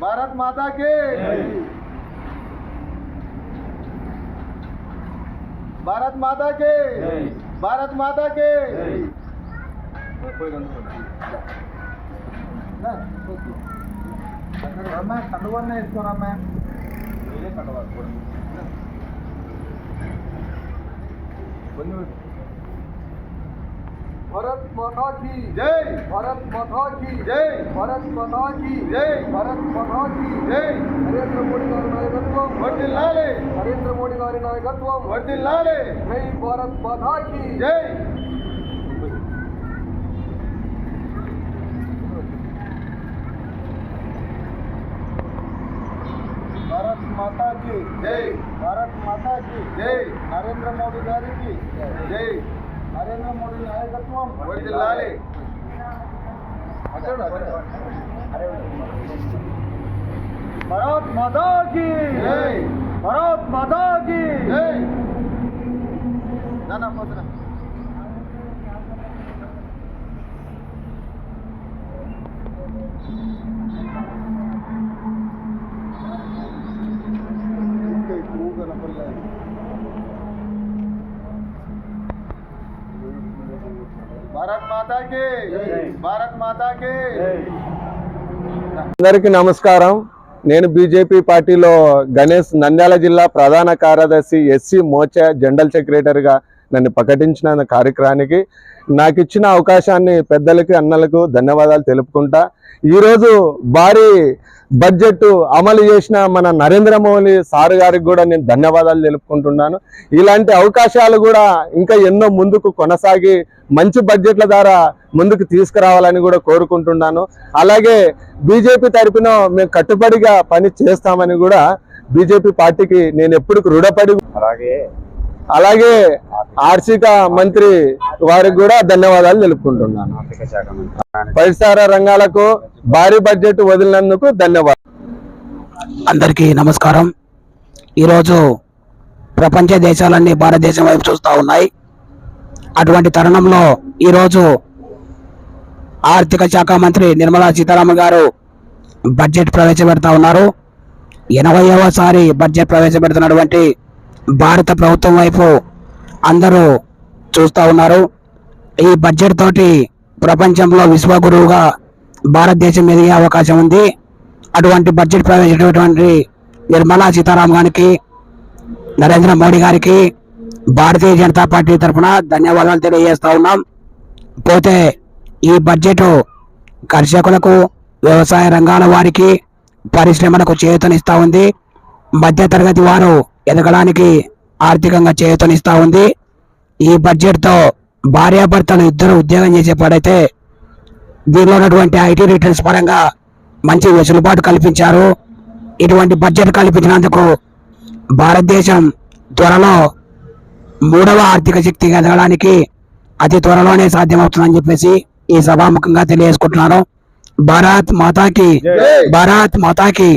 భారత్ మాతా కి భారత్ మాతా కి భారత్ మాతా కి రమ్మా కండువన్న వేసుకోరమ్మా భరత్ మాతా కీ జై భరత్ మాతా కీ జై భరత్ మాతా కీ జై భరత్ మాతా కీ జై నరేంద్ర మోడీ గారి నాయకత్వం వర్దిల్లాలి నరేంద్ర మోడీ గారి నాయకత్వం వర్దిల్లాలి జై భారత్ మాతా కీ జై భారత్ మాతా కీ జై భారత్ మాతా కీ జై నరేంద్ర మోడీ గారికి జై నరేంద్ర మోడీ నాయకత్వం. వర్దిల్లాలి భారత్ మాతాకి జై. భారత్ మాతాకి జై. నాన్న పోతున్నా. భారత్ మాతాకి భారత్ మాతాకి అందరికీ నమస్కారం. నేను బీజేపీ పార్టీలో గణేష్ నంద్యాల జిల్లా ప్రధాన కార్యదర్శి ఎస్సీ మోర్చా జనరల్ సెక్రటరీగా నన్ను ప్రకటించిన కార్యక్రమానికి నాకు ఇచ్చిన అవకాశాన్ని పెద్దలకి అన్నలకు ధన్యవాదాలు తెలుపుకుంటా. ఈరోజు భారీ బడ్జెట్ అమలు చేసిన మన నరేంద్ర మోదీ సార్ గారికి కూడా నేను ధన్యవాదాలు తెలుపుకుంటున్నాను. ఇలాంటి అవకాశాలు కూడా ఇంకా ఎన్నో ముందుకు కొనసాగి మంచి బడ్జెట్ల ద్వారా ముందుకు తీసుకురావాలని కూడా కోరుకుంటున్నాను. అలాగే బీజేపీ తరపున మేము కట్టుబడిగా పని చేస్తామని కూడా బీజేపీ పార్టీకి నేను ఎప్పుడు రుణపడి అలాగే అలాగే ఆర్థిక మంత్రి వారికి కూడా ధన్యవాదాలు తెలుపుకుంటున్నాను. ఆర్థిక శాఖ మంత్రి. పరిసర రంగాలకు భారీ బడ్జెట్ వదిలినందుకు ధన్యవాదాలు. అందరికీ నమస్కారం. ఈరోజు ప్రపంచ దేశాలన్నీ భారతదేశం వైపు చూస్తూ ఉన్నాయి. అటువంటి తరుణంలో ఈరోజు ఆర్థిక శాఖ మంత్రి నిర్మలా సీతారామన్ గారు బడ్జెట్ ప్రవేశపెడతా ఉన్నారు. ఎనభైవ సారి బడ్జెట్ ప్రవేశపెడుతున్నటువంటి భారత ప్రభుత్వం వైపు అందరూ చూస్తూ ఉన్నారు. ఈ బడ్జెట్ తోటి ప్రపంచంలో విశ్వగురువుగా భారతదేశం ఎదిగే అవకాశం ఉంది. అటువంటి బడ్జెట్ ప్రవేశించినటువంటి నిర్మలా సీతారాం గారికి నరేంద్ర మోడీ గారికి భారతీయ జనతా పార్టీ తరఫున ధన్యవాదాలు తెలియజేస్తూ ఉన్నాం. పోతే ఈ బడ్జెట్ కర్షకులకు వ్యవసాయ రంగాల వారికి పరిశ్రమలకు చేతనిస్తూ ఉంది. మధ్యతరగతి వారు ఎదగడానికి ఆర్థికంగా చేయూతనిస్తా ఉంది. ఈ బడ్జెట్తో భార్యాభర్తలు ఇద్దరు ఉద్యోగం చేసేపాడైతే దీనిలో ఉన్నటువంటి ఐటీ రిటర్న్స్ పరంగా మంచి వెసులుబాటు కల్పించారు. ఇటువంటి బడ్జెట్ కల్పించినందుకు భారతదేశం త్వరలో మూడవ ఆర్థిక శక్తిగా ఎదగడానికి అతి త్వరలోనే సాధ్యమవుతుందని చెప్పేసి ఈ సభాముఖంగా తెలియజేసుకుంటున్నాను. భారత్ మాతాకి భారత్ మాతాకి.